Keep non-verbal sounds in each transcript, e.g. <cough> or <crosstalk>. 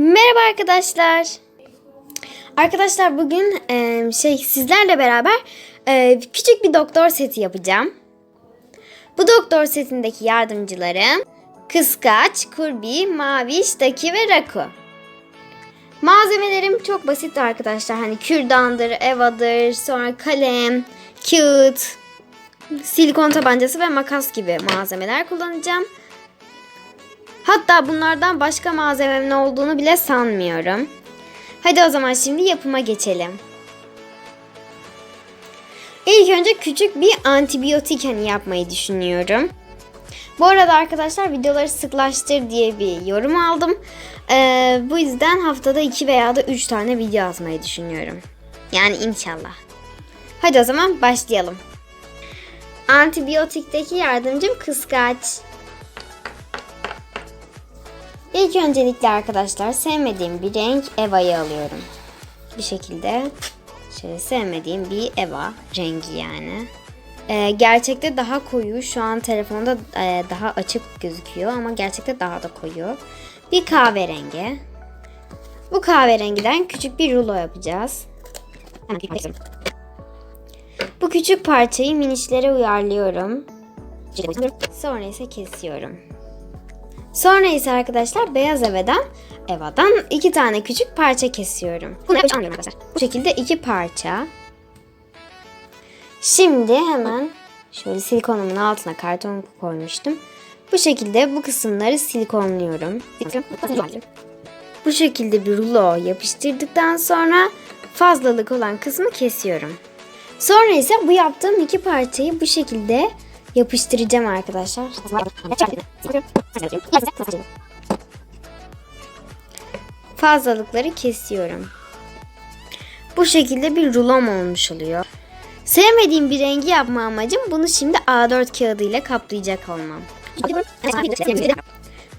Merhaba arkadaşlar. Arkadaşlar bugün e, şey sizlerle beraber e, küçük bir doktor seti yapacağım. Bu doktor setindeki yardımcılarım Kıskaç, Kurbi, Maviş, Daki ve Raku. Malzemelerim çok basit arkadaşlar. Hani kürdandır, evadır, sonra kalem, kağıt, silikon tabancası ve makas gibi malzemeler kullanacağım. Hatta bunlardan başka malzememin olduğunu bile sanmıyorum. Hadi o zaman şimdi yapıma geçelim. İlk önce küçük bir antibiyotik hani yapmayı düşünüyorum. Bu arada arkadaşlar videoları sıklaştır diye bir yorum aldım. Ee, bu yüzden haftada 2 veya da 3 tane video atmayı düşünüyorum. Yani inşallah. Hadi o zaman başlayalım. Antibiyotikteki yardımcım kıskaç. İlk öncelikle arkadaşlar sevmediğim bir renk Eva'yı alıyorum. Bir şekilde şöyle sevmediğim bir Eva rengi yani. Ee, gerçekte daha koyu. Şu an telefonda e, daha açık gözüküyor ama gerçekte daha da koyu. Bir kahverengi. Bu kahverengiden küçük bir rulo yapacağız. Bu küçük parçayı minişlere uyarlıyorum. Sonra ise kesiyorum. Sonra ise arkadaşlar beyaz evadan evadan iki tane küçük parça kesiyorum. Bunu yapacağım arkadaşlar. Bu şekilde iki parça. Şimdi hemen şöyle silikonumun altına karton koymuştum. Bu şekilde bu kısımları silikonluyorum. Bu şekilde bir rulo yapıştırdıktan sonra fazlalık olan kısmı kesiyorum. Sonra ise bu yaptığım iki parçayı bu şekilde yapıştıracağım arkadaşlar. Fazlalıkları kesiyorum. Bu şekilde bir rulom olmuş oluyor. Sevmediğim bir rengi yapma amacım bunu şimdi A4 kağıdı ile kaplayacak olmam.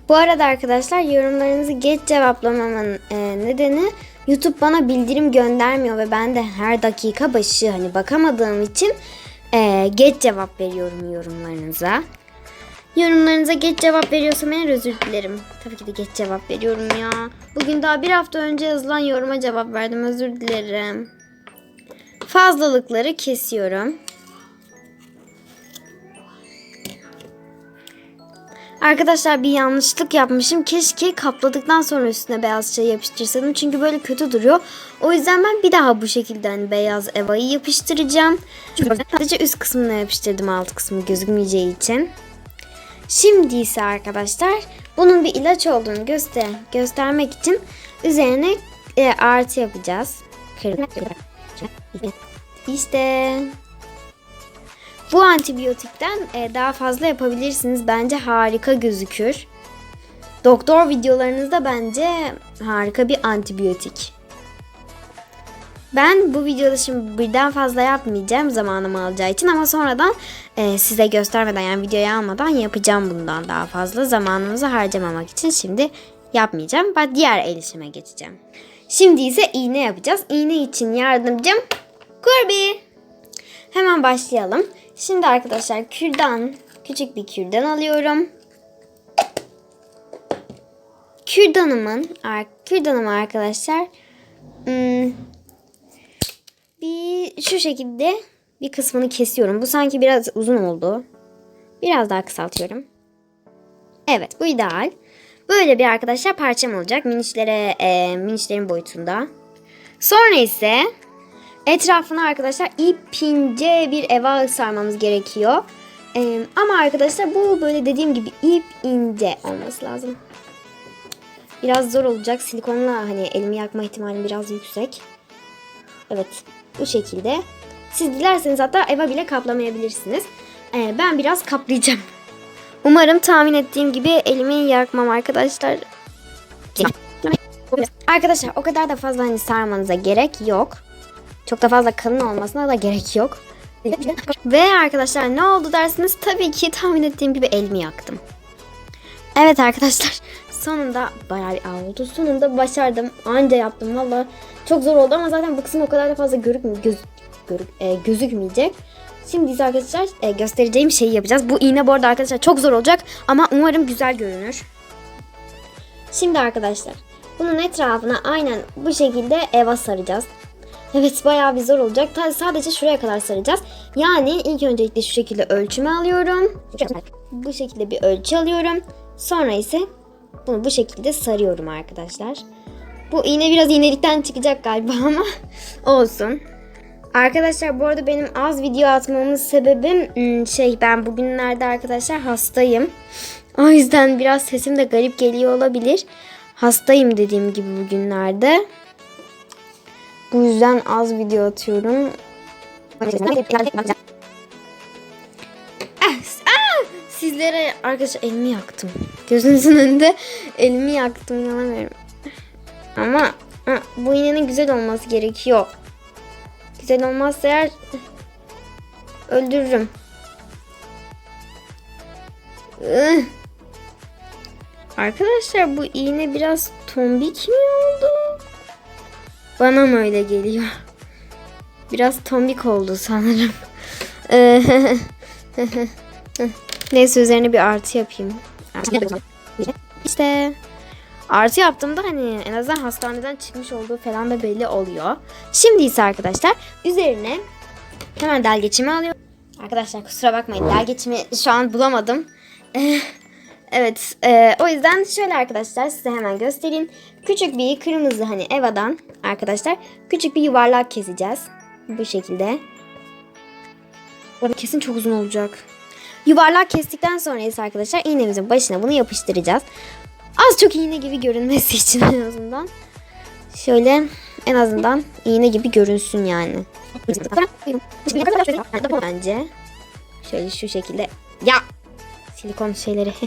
Bu arada arkadaşlar yorumlarınızı geç cevaplamamın e, nedeni YouTube bana bildirim göndermiyor ve ben de her dakika başı hani bakamadığım için e, geç cevap veriyorum yorumlarınıza. Yorumlarınıza geç cevap veriyorsam eğer özür dilerim. Tabii ki de geç cevap veriyorum ya. Bugün daha bir hafta önce yazılan yoruma cevap verdim özür dilerim. Fazlalıkları kesiyorum. Arkadaşlar bir yanlışlık yapmışım. Keşke kapladıktan sonra üstüne beyaz şey yapıştırsaydım. Çünkü böyle kötü duruyor. O yüzden ben bir daha bu şekilde hani beyaz evayı yapıştıracağım. Çünkü sadece üst kısmına yapıştırdım alt kısmı gözükmeyeceği için. Şimdi ise arkadaşlar bunun bir ilaç olduğunu göster göstermek için üzerine e, artı yapacağız. İşte bu antibiyotikten e, daha fazla yapabilirsiniz. Bence harika gözükür. Doktor videolarınızda bence harika bir antibiyotik. Ben bu videoda şimdi birden fazla yapmayacağım zamanımı alacağı için ama sonradan e, size göstermeden yani videoya almadan yapacağım bundan daha fazla. Zamanımızı harcamamak için şimdi yapmayacağım. Ben diğer el işime geçeceğim. Şimdi ise iğne yapacağız. İğne için yardımcım Kurbi. Hemen başlayalım. Şimdi arkadaşlar kürdan, küçük bir kürdan alıyorum. Kürdanımın, kürdanımı arkadaşlar hmm, bir şu şekilde bir kısmını kesiyorum. Bu sanki biraz uzun oldu. Biraz daha kısaltıyorum. Evet bu ideal. Böyle bir arkadaşlar parçam olacak. Minişlere, e, minişlerin boyutunda. Sonra ise etrafına arkadaşlar ipince bir eva sarmamız gerekiyor. E, ama arkadaşlar bu böyle dediğim gibi ip ince olması lazım. Biraz zor olacak. Silikonla hani elimi yakma ihtimali biraz yüksek. Evet bu şekilde. Siz dilerseniz hatta eva bile kaplamayabilirsiniz. Ee, ben biraz kaplayacağım. <laughs> Umarım tahmin ettiğim gibi elimi yakmam arkadaşlar. Arkadaşlar o kadar da fazla hani sarmanıza gerek yok. Çok da fazla kalın olmasına da gerek yok. Ve arkadaşlar ne oldu dersiniz? Tabii ki tahmin ettiğim gibi elimi yaktım. Evet arkadaşlar sonunda bayağı bir oldu. Sonunda başardım. Anca yaptım valla. Çok zor oldu ama zaten bu kısım o kadar da fazla görükmüyor. Göz, görük, e, gözükmeyecek. Şimdi arkadaşlar e, göstereceğim şeyi yapacağız. Bu iğne bu arada arkadaşlar çok zor olacak ama umarım güzel görünür. Şimdi arkadaşlar bunun etrafına aynen bu şekilde eva saracağız. Evet bayağı bir zor olacak. Sadece şuraya kadar saracağız. Yani ilk öncelikle şu şekilde ölçümü alıyorum. Bu şekilde bir ölçü alıyorum. Sonra ise bunu bu şekilde sarıyorum arkadaşlar. Bu iğne biraz iğnelikten çıkacak galiba ama <laughs> olsun. Arkadaşlar bu arada benim az video atmamın sebebi hmm, şey ben bugünlerde arkadaşlar hastayım. O yüzden biraz sesim de garip geliyor olabilir. Hastayım dediğim gibi bugünlerde. Bu yüzden az video atıyorum. Ah, ah! Sizlere arkadaşlar elimi yaktım. Gözünüzün önünde elimi yaktım inanamıyorum. Ama bu iğnenin güzel olması gerekiyor. Güzel olmazsa eğer öldürürüm. Arkadaşlar bu iğne biraz tombik mi oldu? Bana mı öyle geliyor? Biraz tombik oldu sanırım. <laughs> Neyse üzerine bir artı yapayım. İşte artı yaptığımda hani en azından hastaneden çıkmış olduğu falan da belli oluyor. Şimdi ise arkadaşlar üzerine hemen del geçimi alıyorum. Arkadaşlar kusura bakmayın del geçimi şu an bulamadım. <laughs> evet e, o yüzden şöyle arkadaşlar size hemen göstereyim. Küçük bir kırmızı hani evadan arkadaşlar küçük bir yuvarlak keseceğiz. Bu şekilde. Kesin çok uzun olacak. Yuvarlak kestikten sonra ise arkadaşlar iğnemizin başına bunu yapıştıracağız. Az çok iğne gibi görünmesi için en azından. Şöyle en azından iğne gibi görünsün yani. Bence şöyle şu şekilde ya silikon şeyleri <laughs>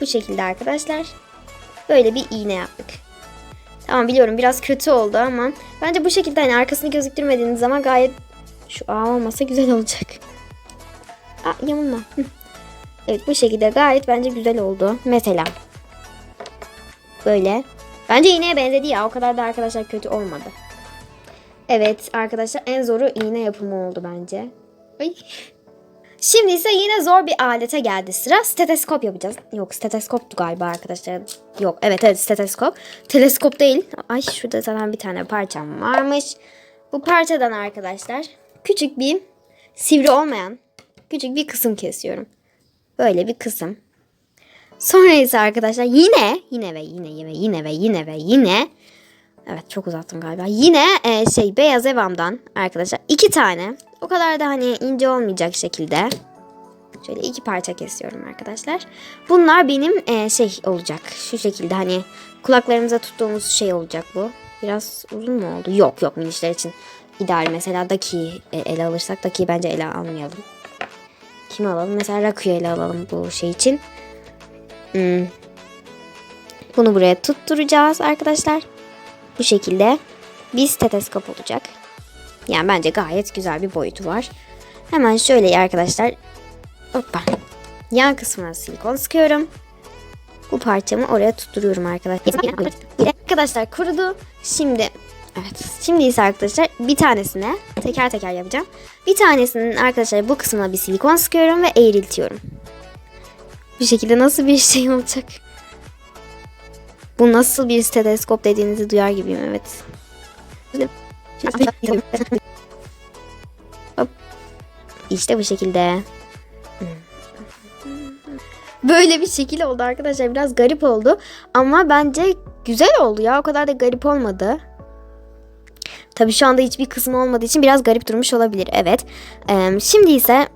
bu şekilde arkadaşlar böyle bir iğne yaptık. Tamam biliyorum biraz kötü oldu ama bence bu şekilde hani arkasını gözüktürmediğiniz zaman gayet şu ağ olmasa güzel olacak. Aa yamulma. <laughs> Evet bu şekilde gayet bence güzel oldu. Mesela böyle. Bence iğneye benzedi ya o kadar da arkadaşlar kötü olmadı. Evet arkadaşlar en zoru iğne yapımı oldu bence. Ay. Şimdi ise yine zor bir alete geldi sıra. Steteskop yapacağız. Yok steteskoptu galiba arkadaşlar. Yok evet evet steteskop. Teleskop değil. Ay şurada zaten bir tane parçam varmış. Bu parçadan arkadaşlar küçük bir sivri olmayan küçük bir kısım kesiyorum. Böyle bir kısım. Sonra ise arkadaşlar yine yine ve yine ve yine ve yine ve yine Evet çok uzattım galiba. Yine e, şey beyaz evamdan arkadaşlar iki tane. O kadar da hani ince olmayacak şekilde. Şöyle iki parça kesiyorum arkadaşlar. Bunlar benim e, şey olacak. Şu şekilde hani kulaklarımıza tuttuğumuz şey olacak bu. Biraz uzun mu oldu? Yok yok minişler için ideal. Mesela Daki'yi e, ele alırsak Daki'yi bence ele almayalım. Kimi alalım? Mesela Raku'yu ele alalım bu şey için. Hmm. Bunu buraya tutturacağız arkadaşlar. Bu şekilde bir steteskop olacak. Yani bence gayet güzel bir boyutu var. Hemen şöyle arkadaşlar. Hoppa. Yan kısmına silikon sıkıyorum. Bu parçamı oraya tutturuyorum arkadaşlar. Arkadaşlar kurudu. Şimdi evet. Şimdi ise arkadaşlar bir tanesine teker teker yapacağım. Bir tanesinin arkadaşlar bu kısmına bir silikon sıkıyorum ve eğriltiyorum. Bu şekilde nasıl bir şey olacak? Bu nasıl bir steteskop dediğinizi duyar gibiyim evet. Hop. İşte bu şekilde. Böyle bir şekil oldu arkadaşlar. Biraz garip oldu. Ama bence güzel oldu ya. O kadar da garip olmadı. Tabii şu anda hiçbir kısmı olmadığı için biraz garip durmuş olabilir. Evet. Ee, şimdi ise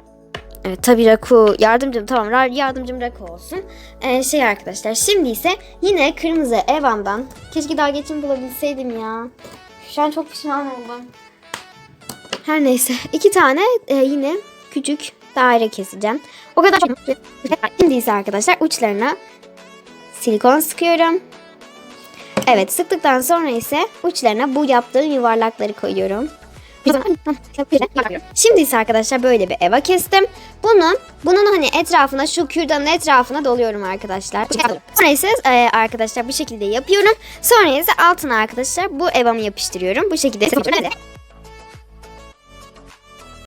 Evet, tabii Raku yardımcım tamam yardımcım Raku olsun. Ee, şey arkadaşlar şimdi ise yine kırmızı Evan'dan keşke daha geçim bulabilseydim ya. Şu an çok pişman oldum. Her neyse iki tane e, yine küçük daire keseceğim. O kadar çok. Şimdi ise arkadaşlar uçlarına silikon sıkıyorum. Evet sıktıktan sonra ise uçlarına bu yaptığım yuvarlakları koyuyorum. Şimdi ise arkadaşlar böyle bir eva kestim. Bunun bunun hani etrafına şu kürdanın etrafına doluyorum arkadaşlar. Sonra ise e, arkadaşlar bu şekilde yapıyorum. Sonra ise altına arkadaşlar bu evamı yapıştırıyorum. Bu şekilde